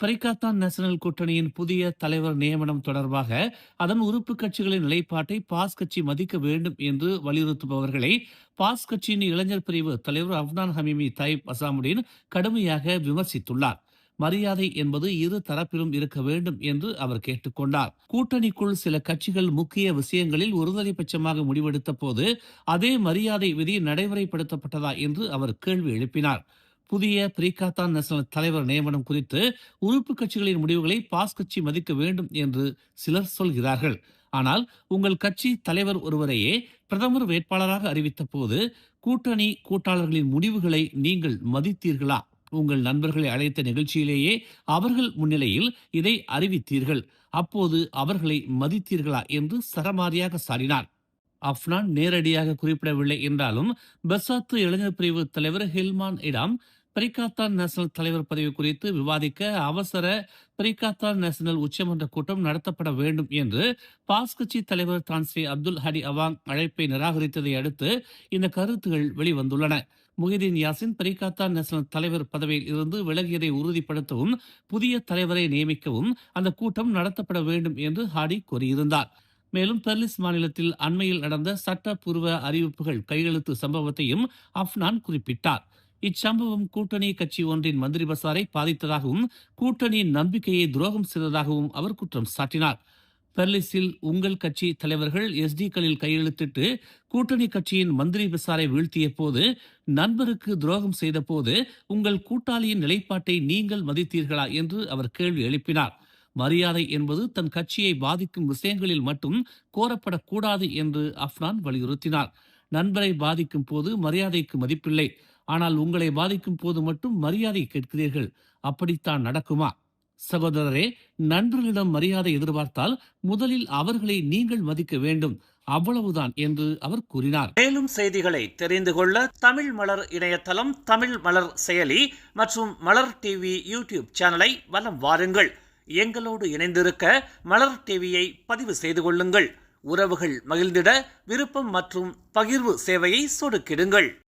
பரிகாத்தான் national கூட்டணியின் புதிய தலைவர் நியமனம் தொடர்பாக அதன் உறுப்பு கட்சிகளின் நிலைப்பாட்டை பாஸ் கட்சி மதிக்க வேண்டும் என்று வலியுறுத்துபவர்களை பாஸ் கட்சியின் இளைஞர் பிரிவு தலைவர் அப்னான் ஹமீமி தாயிப் அசாமுடின் கடுமையாக விமர்சித்துள்ளார். மரியாதை என்பது இரு தரப்பிலும் இருக்க வேண்டும் என்று அவர் கேட்டுக்கொண்டார். கூட்டணிக்குள் சில கட்சிகள் முக்கிய விஷயங்களில் ஒருதலைபட்சமாக முடிவெடுத்த போது அதே மரியாதை விதி நடைமுறைப்படுத்தப்பட்டதா என்று அவர் கேள்வி எழுப்பினார். புதிய பிரிகாத்தான் நேஷனல் தலைவர் நியமனம் குறித்து உறுப்பு கட்சிகளின் முடிவுகளை பாஸ் கட்சி மதிக்க வேண்டும் என்று சிலர் சொல்கிறார்கள். ஆனால் உங்கள் கட்சி தலைவர் ஒருவரையே பிரதமர் வேட்பாளராக அறிவித்த போது கூட்டணி கூட்டாளர்களின் முடிவுகளை நீங்கள் மதித்தீர்களா? உங்கள் நண்பர்களை அழைத்த நிகழ்ச்சியிலேயே அவர்கள் முன்னிலையில் இதை அறிவித்தீர்கள். அப்போது அவர்களை மதித்தீர்களா? என்று சரமாரியாக சாடினார். அப்னான் நேரடியாக குறிப்பிடவில்லை என்றாலும் பெசாத்து இளைஞர் பிரிவு தலைவர் ஹில்மான் இடம் பிரிகாத்தான் நேஷனல் தலைவர் பதவி குறித்து விவாதிக்க அவசர பிரிகாத்தான் நேஷனல் உச்சமன்ற கூட்டம் நடத்தப்பட வேண்டும் என்று பாஸ் கட்சி தலைவர் தான் அப்துல் ஹடி அவாங் அழைப்பை நிராகரித்ததை அடுத்து இந்த கருத்துகள் வெளிவந்துள்ளன. முஹிதீன் யாசின் பரிகாத்தான் நேஷனல் தலைவர் பதவியில் இருந்து விலகியதை உறுதிப்படுத்தவும் புதிய தலைவரை நியமிக்கவும் அந்த கூட்டம் நடத்தப்பட வேண்டும் என்று ஹாடி கூறியிருந்தார். மேலும் பெர்லிஸ் மாநிலத்தில் அண்மையில் நடந்த சட்டப்பூர்வ அறிவிப்புகள் கையெழுத்து சம்பவத்தையும் அப்னான் குறிப்பிட்டார். இச்சம்பவம் கூட்டணி கட்சி ஒன்றின் மந்திரி பசாரை பாதித்ததாகவும் கூட்டணியின் நம்பிக்கையை துரோகம் செய்ததாகவும் அவர் குற்றம் சாட்டினார். பெர்லிஸில் உங்கள் கட்சி தலைவர்கள் எஸ்டிக்களில் கையெழுத்திட்டு கூட்டணி கட்சியின் மந்திரி பசாரை வீழ்த்திய போது நண்பருக்கு துரோகம் செய்த போது உங்கள் கூட்டாளியின் நிலைப்பாட்டை நீங்கள் மதித்தீர்களா என்று அவர் கேள்வி எழுப்பினார். மரியாதை என்பது தன் கட்சியை பாதிக்கும் விஷயங்களில் மட்டும் கோரப்படக்கூடாது என்று அப்னான் வலியுறுத்தினார். நண்பரை பாதிக்கும் போது மரியாதைக்கு மதிப்பில்லை. ஆனால் உங்களை பாதிக்கும் போது மட்டும் மரியாதை கேட்கிறீர்கள். அப்படித்தான் நடக்குமா? சகோதரரே நண்பர்களிடம் மரியாதை எதிர்பார்த்தால் முதலில் அவர்களை நீங்கள் மதிக்க வேண்டும். அவ்வளவுதான் என்று அவர் கூறினார். மேலும் செய்திகளை தெரிந்து கொள்ள தமிழ் மலர் இணையதளம் தமிழ் மலர் செயலி மற்றும் மலர் டிவி யூடியூப் சேனலை வலம் வாருங்கள். எங்களோடு இணைந்திருக்க மலர் டிவியை பதிவு செய்து கொள்ளுங்கள். உறவுகள் மகிழ்ந்திட விருப்பம் மற்றும் பகிர்வு சேவையை சொடுக்கிடுங்கள்.